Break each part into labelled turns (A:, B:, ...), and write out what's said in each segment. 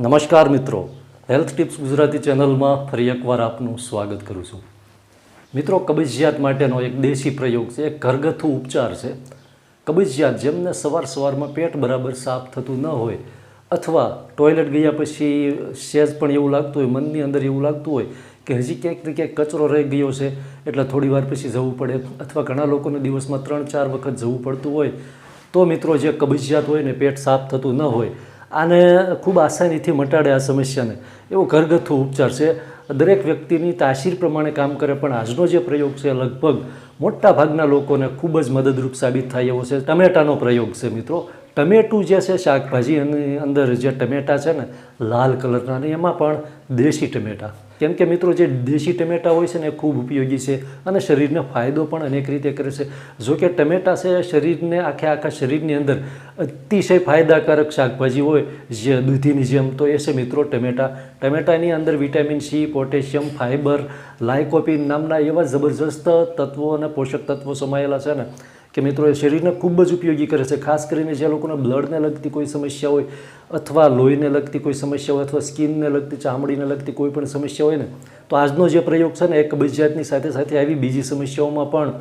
A: નમસ્કાર મિત્રો. Health tips Gujarati ચેનલમાં ફરી એકવાર આપનું સ્વાગત કરું છું. મિત્રો, કબજિયાત માટેનો એક દેશી પ્રયોગ છે, એક ઘરગથ્થુ ઉપચાર છે. કબજિયાત જેમને સવાર સવારમાં પેટ બરાબર સાફ થતું ન હોય અથવા ટોયલેટ ગયા પછી સેજ પણ એવું લાગતું હોય, મનની અંદર એવું લાગતું હોય કે હજી ક્યાંક ને ક્યાંક કચરો રહી ગયો છે, એટલે થોડી વાર પછી જવું પડે અથવા ઘણા લોકોને દિવસમાં ત્રણ ચાર વખત જવું પડતું હોય. તો મિત્રો, જે કબજિયાત હોય ને પેટ સાફ થતું ન હોય આને ખૂબ આસાનીથી મટાડે આ સમસ્યાને. એવો ઘરગથ્થુ ઉપચાર છે. દરેક વ્યક્તિની તાસીર પ્રમાણે કામ કરે પણ આજનો જે પ્રયોગ છે લગભગ મોટા ભાગના લોકોને ખૂબ જ મદદરૂપ સાબિત થાય એવો છે. ટમેટાનો પ્રયોગ છે મિત્રો. ટમેટું જે છે શાકભાજી એની અંદર જે ટમેટા છે ને, લાલ કલરના એમાં પણ દેશી ટમેટા. કેમ કે મિત્રો જે દેશી ટમેટા હોય છે ને ખૂબ ઉપયોગી છે અને શરીરને ફાયદો પણ અનેક રીતે કરે છે. જો કે ટમેટા છે, શરીરને આખે આખા શરીરની અંદર અતિશય ફાયદાકારક શાકભાજી હોય, જે દૂધીની જેમ, તો એ છે મિત્રો ટમેટા. ટમેટાની અંદર vitamin C, potassium fibre lycopene નામના એવા જબરજસ્ત તત્વો અને પોષક તત્વો સમાયેલા છે ને. કે મિત્રો, એ શરીરને ખૂબ જ ઉપયોગી કરે છે. ખાસ કરીને જે લોકોને બ્લડને લગતી કોઈ સમસ્યા હોય, અથવા લોહીને લગતી કોઈ સમસ્યા હોય, અથવા સ્કિનને લગતી, ચામડીને લગતી કોઈ પણ સમસ્યા હોય ને, તો આજનો જે પ્રયોગ છે ને, એ કબજિયાતની સાથે સાથે આવી બીજી સમસ્યાઓમાં પણ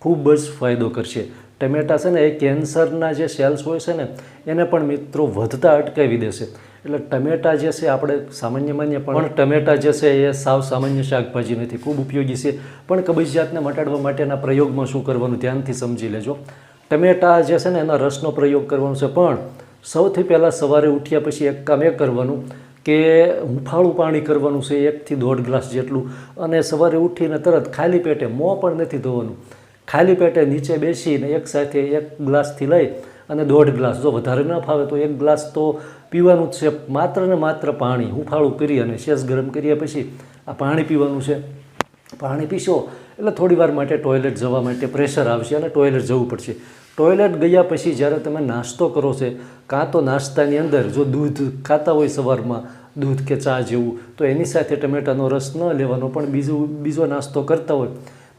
A: ખૂબ જ ફાયદો કરશે. ટમેટા છે ને એ કેન્સરના જે સેલ્સ હોય છે ને, એને પણ મિત્રો વધતા અટકાવી દેશે. એટલે ટમેટા જે છે આપણે સામાન્ય માન્ય પણ ટમેટા જે છે એ સાવ સામાન્ય શાકભાજી નથી, ખૂબ ઉપયોગી છે. પણ કબજિયાતને મટાડવા માટેના પ્રયોગમાં શું કરવાનું ધ્યાનથી સમજી લેજો. ટમેટા જે છે ને એના રસનો પ્રયોગ કરવાનો છે, પણ સૌથી પહેલાં સવારે ઉઠ્યા પછી એક કામ એ કરવાનું કે હુંફાળું પાણી કરવાનું છે, એકથી દોઢ ગ્લાસ જેટલું. અને સવારે ઉઠીને તરત ખાલી પેટે મોં પણ નથી ધોવાનું. ખાલી પેટે નીચે બેસીને એક સાથે એક ગ્લાસથી લઈ અને દોઢ ગ્લાસ. જો વધારે ન ફાવે તો એક ગ્લાસ તો પીવાનું જ છે. માત્ર ને માત્ર પાણી. હુંફાળું કરી અને શેષ ગરમ કર્યા પછી આ પાણી પીવાનું છે. પાણી પીશો એટલે થોડી વાર માટે ટોયલેટ જવા માટે પ્રેશર આવશે અને ટોયલેટ જવું પડશે. ટોયલેટ ગયા પછી જ્યારે તમે નાસ્તો કરો છે, કાં તો નાસ્તાની અંદર જો દૂધ ખાતા હોય સવારમાં, દૂધ કે ચા જેવું, તો એની સાથે ટમેટાનો રસ ન લેવાનો પણ બીજું, બીજો નાસ્તો કરતા હોય.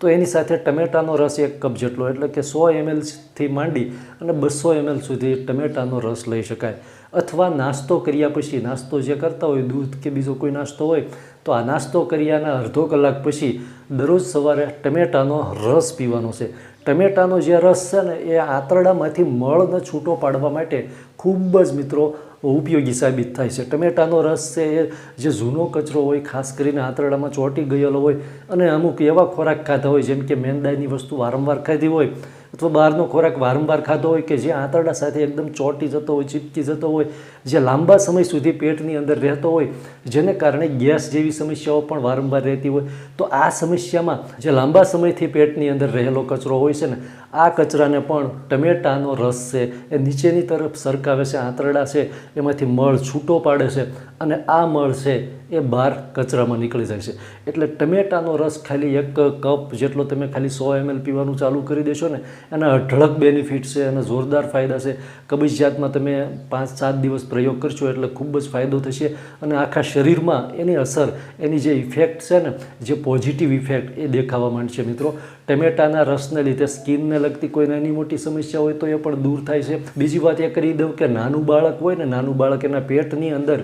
A: તો એની સાથે ટમેટાનો રસ એક કપ જેટલો, એટલે કે સો એમએલથી માંડી અને બસો એમએલ સુધી ટમેટાનો રસ લઈ શકાય. અથવા નાસ્તો કર્યા પછી, નાસ્તો જે કરતા હોય, દૂધ કે બીજો કોઈ નાસ્તો હોય, તો આ નાસ્તો કર્યાના અડધો કલાક પછી દરરોજ સવારે ટમેટાનો રસ પીવાનો છે. ટમેટાનો જે રસ છે ને, એ આંતરડામાંથી મળને છૂટો પાડવા માટે ખૂબ જ મિત્રો ઉપયોગી સાબિત થાય છે. ટમેટાનો રસ છે, એ જે જૂનો કચરો હોય, ખાસ કરીને આંતરડામાં ચોંટી ગયેલો હોય, અને અમુક એવા ખોરાક ખાધા હોય, જેમ કે મેંદાની વસ્તુ વારંવાર ખાધી હોય અથવા બહારનો ખોરાક વારંવાર ખાધો હોય કે જે આંતરડા સાથે એકદમ ચોંટી જતો હોય, ચીપકી જતો હોય, જે લાંબા સમય સુધી પેટની અંદર રહેતો હોય, જેને કારણે ગેસ જેવી સમસ્યાઓ પણ વારંવાર રહેતી હોય, તો આ સમસ્યામાં જે લાંબા સમયથી પેટની અંદર રહેલો કચરો હોય છે ને, આ કચરાને પણ ટમેટાનો રસ છે, એ નીચેની તરફ સરકાવે છે, આંતરડા છે, એમાંથી મળ છૂટો પાડે છે અને આ મળ છે એ બહાર કચરામાં નીકળી જાય છે. એટલે ટમેટાનો રસ ખાલી એક કપ જેટલો તમે ખાલી સો એમએલ પીવાનું ચાલુ કરી દેશો ને એના અઢળક બેનિફિટ છે અને જોરદાર ફાયદા છે. કબજિયાતમાં તમે પાંચ, સાત દિવસ પ્રયોગ કરશો એટલે ખૂબ જ ફાયદો થશે અને આખા શરીરમાં એની અસર, એની જે ઇફેક્ટ છે ને, જે પોઝિટિવ ઇફેક્ટ એ દેખાવા માંડશે મિત્રો. ટમેટાના રસને લીધે સ્કિનને લગતી કોઈ નાની મોટી સમસ્યા હોય તો એ પણ દૂર થાય છે. બીજી વાત એ કરી દઉં કે નાનું બાળક હોય ને નાનું બાળક એના પેટની અંદર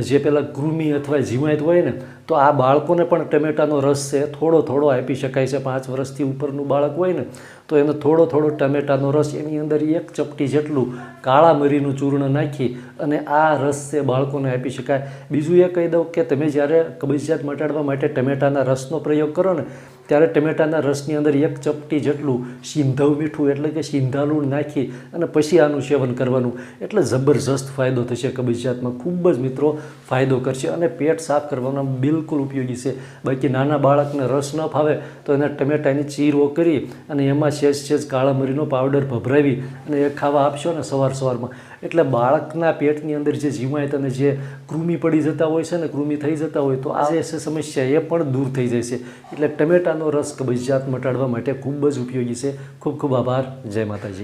A: જે પેલા કૃમિ અથવા જીવાત હોય ને, તો આ બાળકોને પણ ટમેટાનો રસ છે, થોડો થોડો આપી શકાય છે. પાંચ વર્ષથી ઉપરનું બાળક હોય ને, તો એને થોડો થોડો ટમેટાનો રસ એની અંદર એક ચપટી જેટલું કાળા મરીનું ચૂર્ણ નાખી અને આ રસ છે બાળકોને આપી શકાય. બીજું એ કહી દઉં કે તમે જ્યારે કબજિયાત મટાડવા માટે ટમેટાના રસનો પ્રયોગ કરો ને ત્યારે ટમેટાના રસની અંદર એક ચપટી જેટલું સિંધવ મીઠું એટલે કે સિંધાલું નાખી અને પછી આનું સેવન કરવાનું. એટલે જબરજસ્ત ફાયદો થશે કબજિયાતમાં ખૂબ જ મિત્રો ફાયદો કરશે અને પેટ સાફ કરવાનો બિલકુલ ઉપયોગી છે. બાકી નાના બાળકને રસ ન ફાવે તો એને ટમેટાની ચીરો કરી અને એમાં સેજ સેજ કાળા મરીનો પાવડર ભભરાવી અને એ ખાવા આપશો ને સવાર સવારમાં એટલે બાળકના પેટની અંદર જે જીવાત અને જે કૃમિ પડી જતા હોય છે ને, કૃમિ થઈ જતા હોય, તો આ જે સમસ્યા એ પણ દૂર થઈ જાય છે. એટલે ટમેટાનો રસ કબજિયાત મટાડવા માટે ખૂબ જ ઉપયોગી છે. ખૂબ ખૂબ આભાર. જય માતાજી.